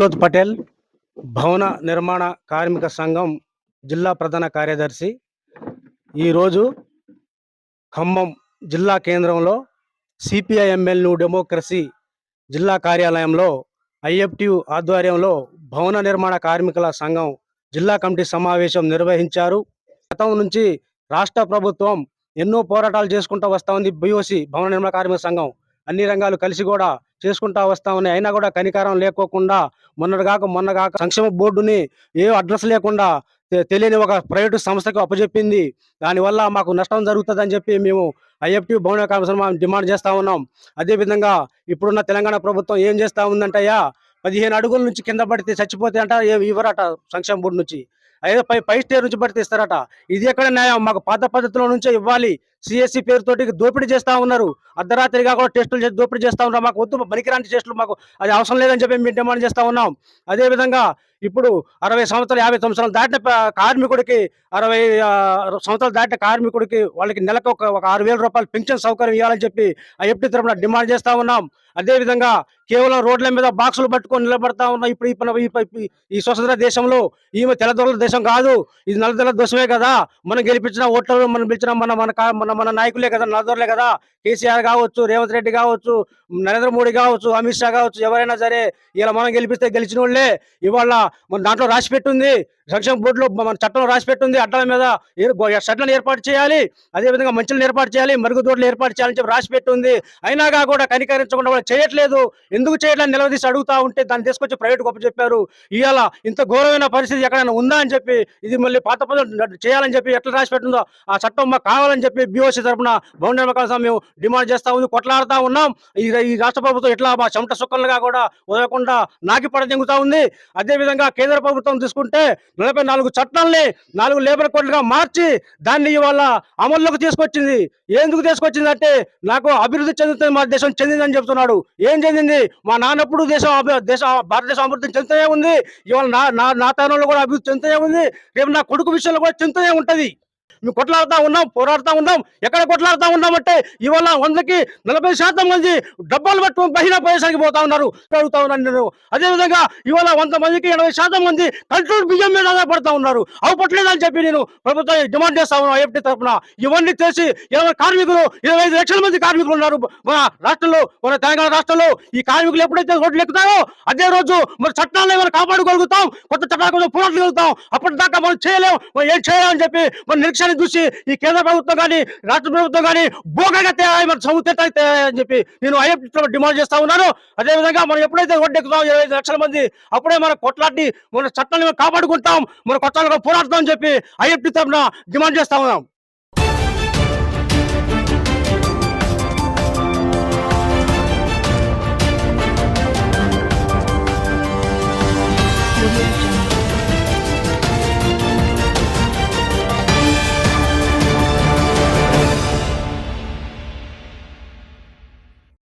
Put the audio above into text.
విప్లోత్ పటేల్ భవన నిర్మాణ కార్మిక సంఘం జిల్లా ప్రధాన కార్యదర్శి. ఈరోజు ఖమ్మం జిల్లా కేంద్రంలో సిపిఐఎంఎల్ న్యూ డెమోక్రసీ జిల్లా కార్యాలయంలో ఐఎఫ్టియు ఆధ్వర్యంలో భవన నిర్మాణ కార్మికుల సంఘం జిల్లా కమిటీ సమావేశం నిర్వహించారు. గతం నుంచి రాష్ట్ర ప్రభుత్వం ఎన్నో పోరాటాలు చేసుకుంటూ వస్తూ ఉంది. బిఓసి భవన నిర్మాణ కార్మిక సంఘం అన్ని రంగాలు కలిసి కూడా చేసుకుంటా వస్తా ఉన్నాయి. అయినా కూడా కనికారం లేకోకుండా మొన్నటిగాక మొన్నగాక సంక్షేమ బోర్డుని ఏ అడ్రస్ లేకుండా తెలియని ఒక ప్రైవేటు సంస్థకు అప్పచెప్పింది దానివల్ల మాకు నష్టం జరుగుతుందని చెప్పి మేము ఐఎఫ్టి భవన కమిషన్ సంఘం డిమాండ్ చేస్తా ఉన్నాం. అదేవిధంగా ఇప్పుడున్న తెలంగాణ ప్రభుత్వం ఏం చేస్తా ఉందంటయ్యా? పదిహేను అడుగుల నుంచి కింద పడితే చచ్చిపోతే అంట ఏ- ఇవ్వరట సంక్షేమ బోర్డు నుంచి. అదే పై పై స్టేర్ నుంచి పడితే ఇస్తారట. ఇది ఎక్కడ న్యాయం? మాకు పాత పద్ధతిలో నుంచే ఇవ్వాలి. సిఎస్సి పేరుతోటి దోపిడీ చేస్తా ఉన్నారు. అర్ధరాత్రిగా కూడా టెస్టులు చేసి దోపిడీ చేస్తా ఉన్నారు. మాకు వద్దు పనికిరాని టెస్టులు మాకు అది అవసరం లేదని చెప్పి మేము డిమాండ్ చేస్తూ ఉన్నాం. అదేవిధంగా ఇప్పుడు అరవై సంవత్సరాలు యాభై సంవత్సరాలు దాటిన కార్మికుడికి అరవై సంవత్సరాలు దాటిన కార్మికుడికి వాళ్ళకి నెలకు ఒక ఒక ఆరు వేల రూపాయలు పెన్షన్ సౌకర్యం ఇవ్వాలని చెప్పి ఆ ఎప్పటి తరఫున డిమాండ్ చేస్తూ ఉన్నాం. అదేవిధంగా కేవలం రోడ్ల మీద బాక్సులు పట్టుకొని నిలబడతా ఉన్న ఇప్పుడు ఈ ఈ స్వతంత్ర దేశంలో ఈమె తెల్లదొరల దేశం కాదు. ఇది నల్లదొరల దేశమే కదా. మనం గెలిపించిన ఓట్లను మనం పిలిచిన మన మన మన మన మన నాయకులే కదా నల్లదొరలే కదా. కేసీఆర్ కావచ్చు రేవంత్ రెడ్డి కావచ్చు నరేంద్ర మోడీ కావచ్చు అమిత్ షా కావచ్చు ఎవరైనా సరే ఇలా మనం గెలిపిస్తే గెలిచిన వాళ్ళే ఇవాళ మన దాంట్లో రాసి పెట్టుంది సంక్షేమ బోర్డులో మన చట్టం రాసి పెట్టుంది అడ్డాల మీద షట్లను ఏర్పాటు చేయాలి అదేవిధంగా మంచులను ఏర్పాటు చేయాలి మరుగుదొడ్లు ఏర్పాటు చేయాలని చెప్పి రాసి పెట్టుంది. అయినాగా కూడా కనికరించకుండా వాళ్ళు చేయట్లేదు. ఎందుకు చేయట్లేదు నిలదీసి అడుగుతా ఉంటే దాన్ని తీసుకొచ్చి ప్రైవేట్ గొప్ప చెప్పారు. ఇవాళ ఇంత ఘోరమైన పరిస్థితి ఎక్కడైనా ఉందా అని చెప్పి ఇది మళ్ళీ పాత పద్ధతులు చేయాలని చెప్పి ఎట్లా రాసి పెట్టిందో ఆ చట్టం మాకు కావాలని చెప్పి డిఓసీ తరఫున భవన నిర్మాణ మేము డిమాండ్ చేస్తా ఉంది కొట్లాడుతా ఉన్నాం. ఈ ఈ రాష్ట్ర ప్రభుత్వం ఎట్లా మా చెమట సుక్కలుగా కూడా వదలకుండా నాకి పడజంగుతా ఉంది. అదేవిధంగా కేంద్ర ప్రభుత్వం తీసుకుంటే నలభై నాలుగు చట్టాలని నాలుగు లేబర్ కోడ్లుగా మార్చి దాన్ని ఇవాళ అమల్లోకి తీసుకొచ్చింది. ఎందుకు తీసుకొచ్చింది అంటే నాకు అభివృద్ధి చెందుతుంది మా దేశం చెందిందని చెప్తున్నాడు. ఏం చెందింది? మా నాన్నప్పుడు దేశం దేశ భారతదేశం అభివృద్ధి చెందుతూనే ఉంది. ఇవాళ నా నా నా తరంలో కూడా అభివృద్ధి చెందుతూనే ఉంది. రేపు నా కొడుకు విషయంలో కూడా చెందుతూనే ఉంటుంది. మేము కొట్లాడుతా ఉన్నాం పోరాడుతా ఉన్నాం ఎక్కడ కొట్లాడుతా ఉన్నామంటే ఇవాళ వందకి నలభై శాతం మంది డబ్బాలు పట్టు బహిర ప్రదేశానికి పోతా ఉన్నారు అడుగుతా ఉన్నాను నేను. అదేవిధంగా ఇవాళ వంద మందికి ఎనభై శాతం మంది కంట్రోల్ బియ్యం మీద ఆధారపడతా ఉన్నారు. అవ్వట్లేదని చెప్పి నేను ప్రభుత్వం డిమాండ్ చేస్తా ఉన్నాను ఐఎఫ్టీ తరఫున ఇవన్నీ చేసి ఇరవై కార్మికులు ఇరవై ఐదు లక్షల మంది కార్మికులు ఉన్నారు. మన రాష్ట్రంలో మన తెలంగాణ రాష్ట్రంలో ఈ కార్మికులు ఎప్పుడైతే రోడ్లు ఎక్కుతారో అదే రోజు మరి చట్టాలను మనం కాపాడుకోగలుగుతాం? కొత్త చట్టాల కోసం పోరాటం అప్పటిదాకా మనం చేయలేం. మనం ఏం చేయాలని చెప్పి మన నిరీక్షణ చూసి ఈ కేంద్ర ప్రభుత్వం కానీ రాష్ట్ర ప్రభుత్వం కానీ బోగగా తయారు మన అని చెప్పి నేను ఐఎఫ్ డిమాండ్ చేస్తా ఉన్నాను. అదేవిధంగా మనం ఎప్పుడైతే ఒడ్డెక్కుతాం ఇరవై ఐదు లక్షల మంది అప్పుడే మన కొట్లాడి మన చట్టాలను కాపాడుకుంటాం మన కొట్టాలుగా పోరాడతాం అని చెప్పి ఐఎఫ్టీ తరఫున డిమాండ్ చేస్తా ఉన్నాం.